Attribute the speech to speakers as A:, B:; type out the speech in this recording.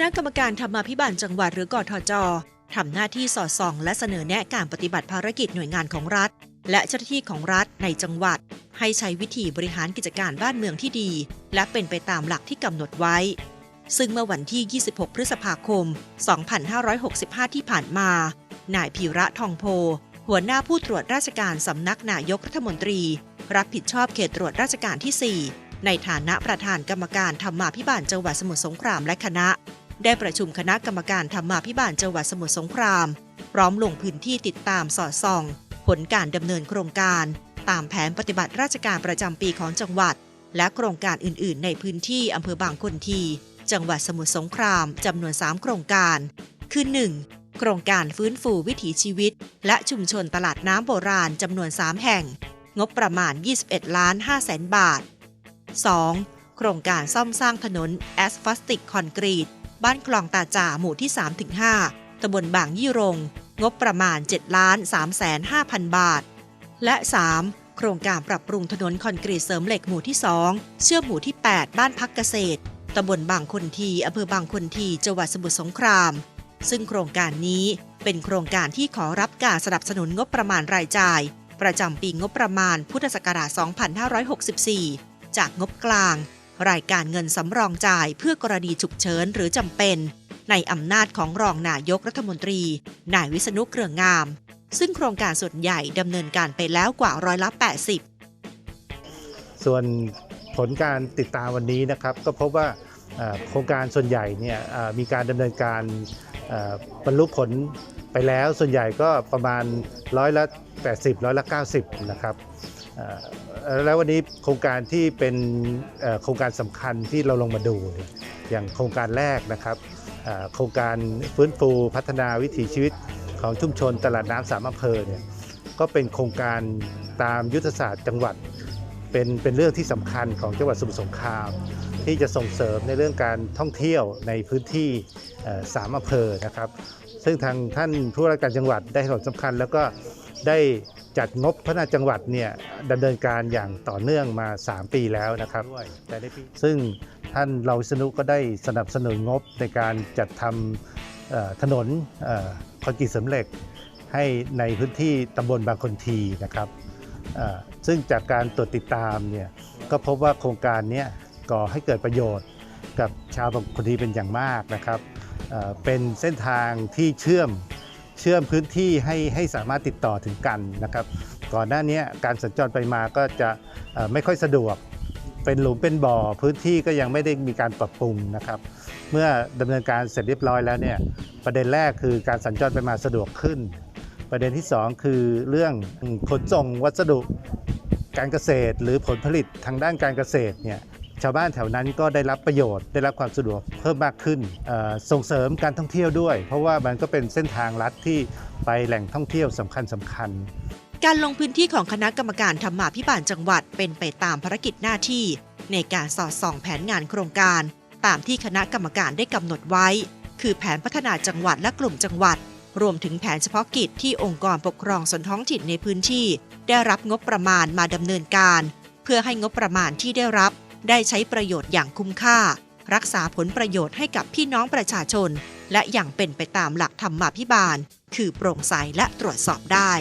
A: ณะกรรมการธรรมาภิบาลจังหวัดหรือกทจทำหน้าที่สอดส่อง และเสนอแนะการปฏิบัติภารกิจหน่วยงานของรัฐ และเจ้าหน้าที่ของรัฐในจังหวัด ให้ใช้วิธีบริหารกิจการบ้านเมืองที่ดี และเป็นไปตามหลักที่กำหนดไว้ ซึ่งเมื่อวันที่ 26 พฤษภาคม 2565 ที่ผ่านมา นายพีระทองโพ หัวหน้าผู้ตรวจราชการสำนักนายกรัฐมนตรี รับผิดชอบเขตตรวจราชการที่ 4 ในฐานะประธานกรรมการธรรมาภิบาลจังหวัดสมุทรสงครามและคณะ ได้ประชุมคณะกรรมการธรรมาภิบาลจังหวัดสมุทรสงคราม พร้อมลงพื้นที่ติดตามสอดส่อง ผลการดำเนินโครงการ ตามแผนปฏิบัติราชการประจำปีของจังหวัด และโครงการอื่น ๆ ในพื้นที่อำเภอบางคนที จังหวัดสมุทรสงครามจำนวน 3 โครงการ คือ 1. โครงการฟื้นฟูวิถีชีวิต และชุมชนตลาดน้ำโบราณจำนวน 3 แห่ง งบประมาณ 21 ล้าน5แสนบาท 2. โครงการซ่อมสร้างถนนแอสฟัสติกคอนกรีต บ้านคลองตาจ่าหมู่ที่ 3-5ตำบลบางยี่รง งบประมาณ 7 ล้าน3แสน5พันบาท และ 3. โครงการปรับปรุงถนนคอนกรีตเสริมเหล็กหมู่ที่ 2 เชื่อมหมู่ที่ 8 บ้านพักเกษตรตำบลบางคนทีอำเภอบางคนทีจังหวัดสมุทรสงคราม ซึ่งโครงการนี้เป็นโครงการที่ขอรับการสนับสนุนงบประมาณรายจ่าย ประจำปีงบประมาณพุทธศักราช 2564 จากงบกลาง รายการเงินสำรองจ่ายเพื่อกรณีฉุกเฉินหรือจำเป็น ในอำนาจของรองนายกรัฐมนตรี นายวิษณุเครืองาม ซึ่งโครงการส่วนใหญ่ดำเนินการไปแล้วกว่าร้อยละ 80
B: ส่วนผลการติดตามวันนี้นะครับ ก็พบว่าโครงการส่วนใหญ่เนี่ยมีการดำเนินการบรรลุผลไปแล้วส่วนใหญ่ก็ประมาณร้อยละ 80 ร้อยละ 90 นะครับ แล้ววันนี้โครงการที่เป็นโครงการสำคัญที่เราลงมาดู อย่างโครงการแรกนะครับโครงการฟื้นฟูพัฒนาวิถีชีวิตของชุมชนตลาดน้ำสามอำเภอเนี่ยก็เป็นโครงการตามยุทธศาสตร์จังหวัด เป็นเป็นเรื่องที่สำคัญของจังหวัดสมุทรสงคราม ที่จะส่งเสริมในเรื่องการท่องเที่ยวในพื้นที่สามอำเภอนะครับ ซึ่งทางท่านผู้ว่าราชการจังหวัดได้ให้ความสำคัญแล้วก็ได้ จัดงบพัฒนาจังหวัดเนี่ยดำเนินการอย่างต่อเนื่องมา 3 ปีแล้วนะครับแต่ในปีซึ่งท่านเราวิษณุก็ได้สนับสนุนงบในการจัดทำเอ่อถนนเอ่อคอนกรีตเสริมเหล็ก ให้ในพื้นที่ตำบลบางคนทีนะครับเอ่อซึ่งจากการตรวจติดตามเนี่ยก็พบว่าโครงการเนี้ก่อให้เกิดประโยชน์กับชาวบางคนทีเป็นอย่างมากนะครับเอ่อเป็นเส้นทางที่เชื่อม เชื่อมพื้นที่ให้ให้สามารถติดต่อถึงกันนะครับ ก่อนหน้านี้การสัญจรไปมาก็จะไม่ค่อยสะดวก เป็นหลุมเป็นบ่อพื้นที่ก็ยังไม่ได้มีการปรับปรุงนะครับ เมื่อดำเนินการเสร็จเรียบร้อยแล้วเนี่ยประเด็นแรกคือการสัญจรไปมาสะดวกขึ้น ประเด็นที่ 2 คือเรื่องขนส่งวัสดุการเกษตร หรือผลผลิตทางด้านการเกษตรเนี่ย ชาวบ้านแถวนั้นก็ได้รับประโยชน์ ได้รับความสะดวกเพิ่มมากขึ้น ส่งเสริมการท่องเที่ยวด้วย เพราะว่ามันก็เป็นเส้นทางลัดที่ไปแหล่งท่องเที่ยวสำคัญสำคัญ
A: การลงพื้นที่ของคณะกรรมการธรรมาภิบาลจังหวัดเป็นไปตามภารกิจหน้าที่ ในการสอดส่องแผนงานโครงการ ตามที่คณะกรรมการได้กำหนดไว้ คือแผนพัฒนาจังหวัดและกลุ่มจังหวัด รวมถึงแผนเฉพาะกิจที่องค์กรปกครองส่วนท้องถิ่นในพื้นที่ ได้รับงบประมาณมาดำเนินการ เพื่อให้งบประมาณที่ได้รับ ได้ใช้ประโยชน์อย่างคุ้มค่า รักษาผลประโยชน์ให้กับพี่น้องประชาชน และอย่างเป็นไปตามหลักธรรมาภิบาล คือโปร่งใสและตรวจสอบได้